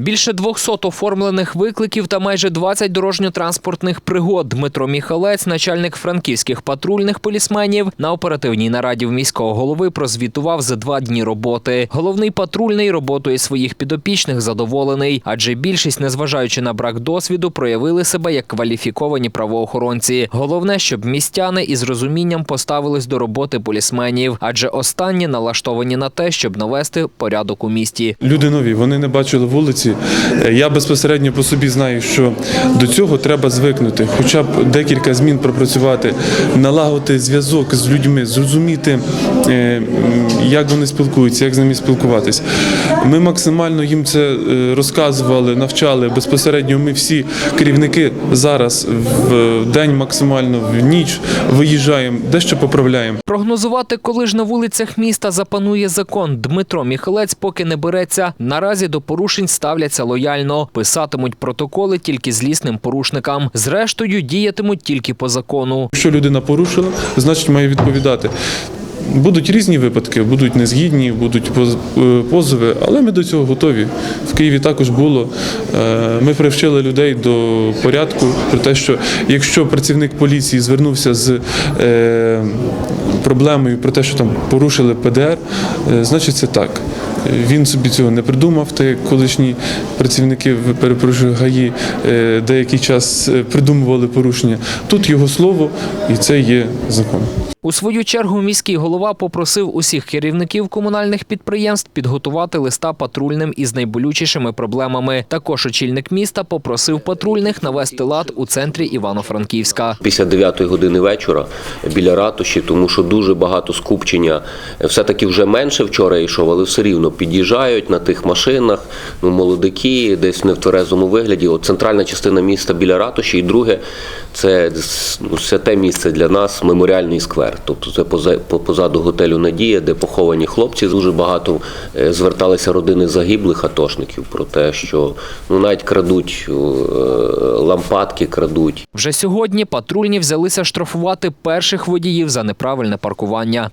Більше 200 оформлених викликів та майже 20 дорожньо-транспортних пригод. Дмитро Міхалець, начальник франківських патрульних полісменів, на оперативній нараді в міського голови прозвітував за два дні роботи. Головний патрульний роботою своїх підопічних задоволений, адже більшість, незважаючи на брак досвіду, проявили себе як кваліфіковані правоохоронці. Головне, щоб містяни із розумінням поставились до роботи полісменів, адже останні налаштовані на те, щоб навести порядок у місті. Люди нові, вони не бачили вулиці. Е, Я безпосередньо по собі знаю, що до цього треба звикнути, хоча б декілька змін пропрацювати, налагодити зв'язок з людьми, зрозуміти, е, як вони спілкуються, як з ними спілкуватись. Ми максимально їм це е, розказували, навчали. Безпосередньо ми всі керівники зараз в день максимально в ніч виїжджаємо, дещо поправляємо. Прогнозувати, коли ж на вулицях міста запанує закон, Дмитро Міхалець поки не береться. Наразі до порушень ставляться лояльно, писатимуть протоколи тільки злісним порушникам. Зрештою, діятимуть тільки по закону. Якщо людина порушила, значить має відповідати. Будуть різні випадки, будуть незгідні, будуть е, позови, але ми до цього готові. В Києві також було. Е, Ми привчили людей до порядку про те, що якщо працівник поліції звернувся з е, проблемою про те, що там порушили ПДР, значить це так. Він собі цього не придумав, так як колишні працівники перепрошую ГАІ е, деякий час е, придумували порушення. Тут його слово, і це є закон. У свою чергу міський голова попросив усіх керівників комунальних підприємств підготувати листа патрульним із найболючішими проблемами. Також очільник міста попросив патрульних навести лад у центрі Івано-Франківська. після 9 години вечора біля ратуші, тому що дуже багато скупчення. Все-таки вже менше вчора йшов, але все рівно під'їжджають на тих машинах, ну, молодики, десь не в нетверезому вигляді. От центральна частина міста біля ратуші, і друге це ну, святе місце для нас, меморіальний сквер. Тобто це поза- по- позаду готелю Надія, де поховані хлопці. Дуже багато е, зверталися родини загиблих атошників про те, що ну, навіть крадуть е, лампадки, крадуть. Вже сьогодні патрульні взялися штрафувати перших водіїв за неправильне паркування.